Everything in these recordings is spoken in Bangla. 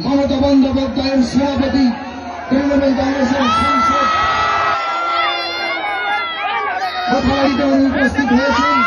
মমতা বন্দ্যোপাধ্যায়ের সভাপতি তৃণমূল কংগ্রেসের সাংসদ মথাবাড়িতে উনি উপস্থিত হয়েছেন।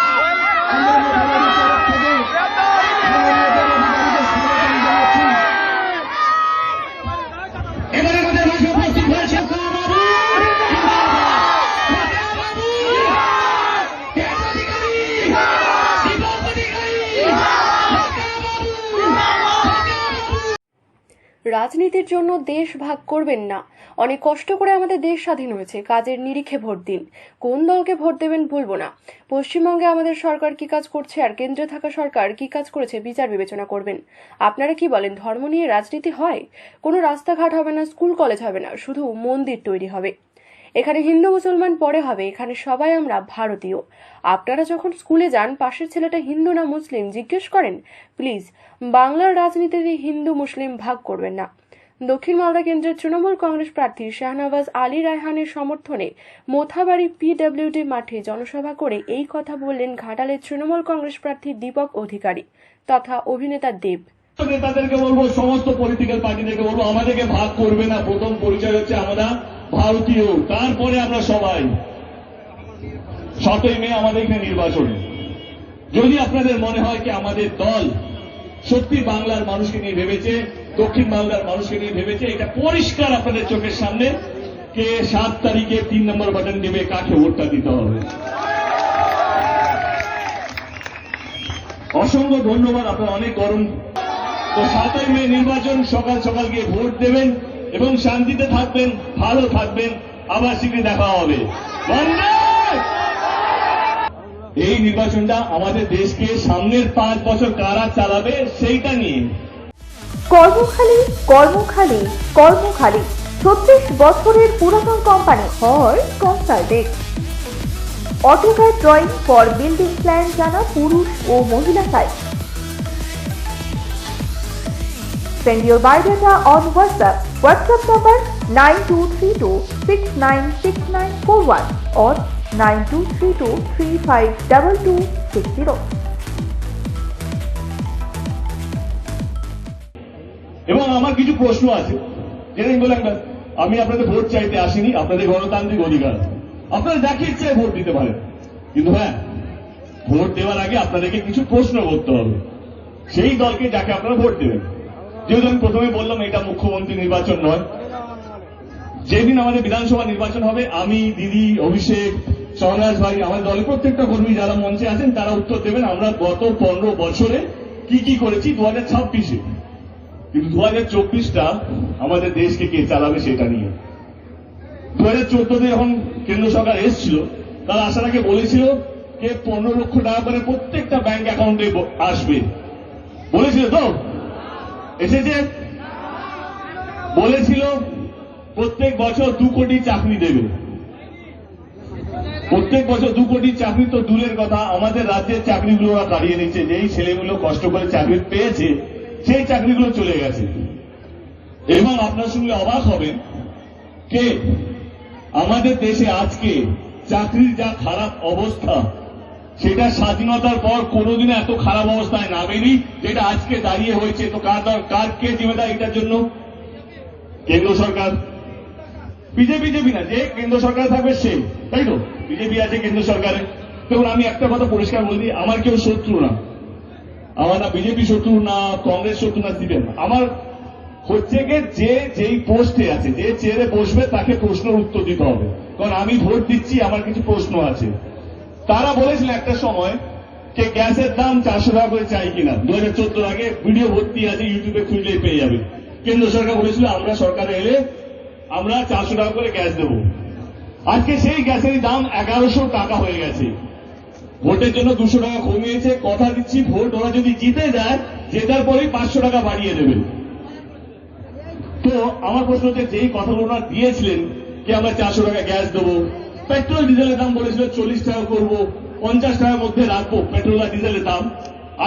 রাজনীতির জন্য দেশ ভাগ করবেন না। অনেক কষ্ট করে আমাদের দেশ স্বাধীন হয়েছে। কাজের নিরিখে ভোট দিন। কোন দলকে ভোট দেবেন বলব না। পশ্চিমবঙ্গে আমাদের সরকার কি কাজ করছে আর কেন্দ্রে থাকা সরকার কি কাজ করেছে বিচার বিবেচনা করবেন। আপনারা কি বলেন, ধর্ম নিয়ে রাজনীতি হয়? কোনো রাস্তাঘাট হবে না, স্কুল কলেজ হবে না, শুধু মন্দির তৈরি হবে। এখানে হিন্দু মুসলমান পরে হবে, এখানে সবাই আমরা ভারতীয়। আপনারা যখন স্কুলে যান, পাশের ছেলেটা হিন্দু না মুসলিম, জিজ্ঞেস করেন, প্লিজ, বাংলার রাজনীতিতে হিন্দু মুসলিম ভাগ করবেন না? দক্ষিণ মালদা কেন্দ্রের তৃণমূল কংগ্রেস প্রার্থী শাহনওয়াজ আলী রায়হানের সমর্থনে মোথাবাড়ি পিডব্লিউডি মাঠে জনসভা করে এই কথা বললেন ঘাটালের তৃণমূল কংগ্রেস প্রার্থী দীপক অধিকারী তথা অভিনেতা দেব। নেতাদেরকে বলব, সমস্ত পলিটিক্যাল পার্টিদেরকে বলব, আমাদেরকে ভাগ করবে না। প্রথম পরিচয় হচ্ছে আমরা। ভারতীয়, তারপরে আমরা সবাই। সতই মে আমাদের এখানে নির্বাচন। যদি আপনাদের মনে হয় কি আমাদের দল সত্যি বাংলার মানুষকে নিয়ে ভেবেছে, দক্ষিণ বাংলার মানুষকে নিয়ে ভেবেছে, এটা পরিষ্কার আপনাদের চোখের সামনে কে সাত তারিখে তিন নম্বর বাটন দেবে কাকে ভোটটা দিতে হবে। অসংখ্য ধন্যবাদ, আপনার অনেক গরম। তো সাতই মে নির্বাচন, সকাল সকাল গিয়ে ভোট দেবেন। এবং শান্তিতে থাকবেন, ভালো থাকবেন। আবার শীঘ্রই দেখা হবে। এই নির্বাচনটা আমাদের দেশকে সামনের পাঁচ বছর কারা চালাবে, সেইটা নিয়ে। কর্মখালী কর্মখালী কর্মখালী। ছত্রিশ বছরের পুরাতন কোম্পানি হয় consultant AutoCAD drawing for building plan জানা পুরুষ ও মহিলা site Send your biodata on WhatsApp. WhatsApp number 9232696941 or 9232352260. এবং আমার কিছু প্রশ্ন আছে। আমি বললাম, আমি আপনাদের ভোট চাইতে আসিনি, আপনাদের গণতান্ত্রিক অধিকার আপনারা যাকে ইচ্ছে ভোট দিতে পারেন। কিন্তু হ্যাঁ ভোট দেওয়ার আগে আপনাদেরকে কিছু প্রশ্ন করতে হবে। সেই দলকে যাকে আপনারা ভোট দেবেন। যেহেতু আমি প্রথমে বললাম, এটা মুখ্যমন্ত্রী নির্বাচন নয়। যেদিন আমাদের বিধানসভা নির্বাচন হবে, আমি, দিদি, অভিষেক সহনাজ ভাই, আমাদের দলের প্রত্যেকটা কর্মী যারা মঞ্চে আছেন, তারা উত্তর দেবেন, আমরা গত পনেরো বছরে কি কি করেছি দু হাজার ছাব্বিশে। কিন্তু দু হাজার চব্বিশটা আমাদের দেশকে কে চালাবে সেটা নিয়ে। দু হাজার চোদ্দতে যখন কেন্দ্র সরকার এসেছিল, তারা আসার আগে বলেছিল যে পনেরো লক্ষ টাকা করে প্রত্যেকটা ব্যাংক অ্যাকাউন্টে আসবে। বলেছিল তো এসেছে? বলেছিল, প্রত্যেক বছর দু কোটি চাকরি দেবে। প্রত্যেক বছর দু কোটি চাকরি তো দূরের কথা। আমাদের রাজ্যের চাকরিগুলো ওরা কাড়িয়ে নিচ্ছে যেই ছেলেগুলো কষ্ট করে চাকরি পেয়েছে, সেই চাকরিগুলো চলে গেছে। এবং আপনার সঙ্গে অবাক হবেন কে? আমাদের দেশে আজকে চাকরির যা খারাপ অবস্থা সেটা স্বাধীনতার পর কোনোদিন এত খারাপ অবস্থায় নামেনি, যেটা আজকে দাঁড়িয়ে হয়েছে। তো কার কার কে জিম্মেদার এটার জন্য? কেন্দ্র সরকার। বিজেপি বিজেপি না, যে কেন্দ্র সরকার থাকবে সে। তাই তো? বিজেপি আছে কেন্দ্র সরকারে। দেখুন, আমি একটা কথা পরিষ্কার বলে দিই, আমার কেউ শত্রু না। আমার না বিজেপি শত্রু, না কংগ্রেস শত্রু, না সিপিএম। আমার হচ্ছে গিয়ে যে যেই পোস্টে আছে, যে চেয়ারে বসবে, তাকে প্রশ্নের উত্তর দিতে হবে। কারণ আমি ভোট দিচ্ছি, আমার কিছু প্রশ্ন আছে। তারা বলেছিল একটা সময় যে গ্যাসের দাম চারশো টাকা করে চাই কিনা। দু হাজার চোদ্দ আগে ভিডিও ভর্তি আছে, ইউটিউবে খুঁজলে পেয়ে যাবে। কেন্দ্র সরকার বলেছিল, আমরা সরকারে এলে আমরা চারশো টাকা করে গ্যাস দেবো। আজকে সেই গ্যাসের দাম এগারোশো টাকা হয়ে গেছে। ভোটের জন্য দুশো টাকা কমিয়েছে, কথা দিচ্ছি, ভোট ওরা যদি জিতে যায়, জেতার পরেই পাঁচশো টাকা বাড়িয়ে দেবে। তো আমার প্রশ্ন হচ্ছে, যেই কথাগুলো দিয়েছিলেন যে আমরা চারশো টাকা গ্যাস দেবো পেট্রোল ডিজেলের দাম বলেছিল চল্লিশ টাকা করব, পঞ্চাশ টাকার মধ্যে রাখব পেট্রোল আর ডিজেলের দাম।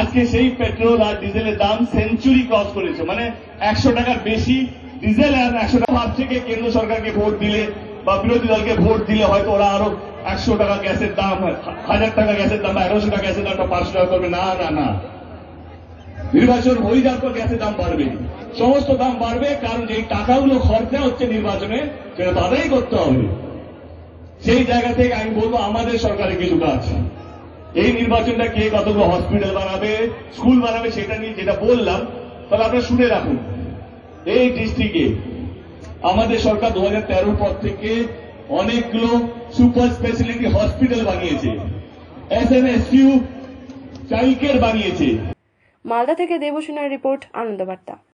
আজকে সেই পেট্রোল আর ডিজেলের দাম সেঞ্চুরি ক্রস করেছে মানে একশো টাকার বেশি ডিজেল আর একশো টাকা। ভাব থেকে কেন্দ্র সরকারকে ভোট দিলে বা বিরোধী দলকে ভোট দিলে হয়তো ওরা আরও একশো টাকা গ্যাসের দাম হাজার টাকা গ্যাসের দাম এগারোশো টাকা গ্যাসের দামটা পাঁচশো টাকা করবে। না না না। নির্বাচন হয়ে যাওয়ার পর গ্যাসের দাম বাড়বে। সমস্ত দাম বাড়বে, কারণ যেই টাকাগুলো খরচা হচ্ছে নির্বাচনে, সেটা তো আদায় করতে হবে। সেই জায়গা থেকে আমি বলব আমাদের সরকারের কিছু কাজ এই নির্বাচনটা কে কতগুলো হসপিটাল বানাবে স্কুল বানাবে সেটা নিয়ে যেটা বললাম, তাহলে আপনারা শুনে রাখুন। এই ডিস্ট্রিক্টে আমাদের সরকার দু হাজার পর থেকে অনেকগুলো সুপার স্পেশালিটি হসপিটাল বানিয়েছে। S N S U child care বানিয়েছে। মালদা থেকে দেবসেনার রিপোর্ট, আনন্দবার্তা।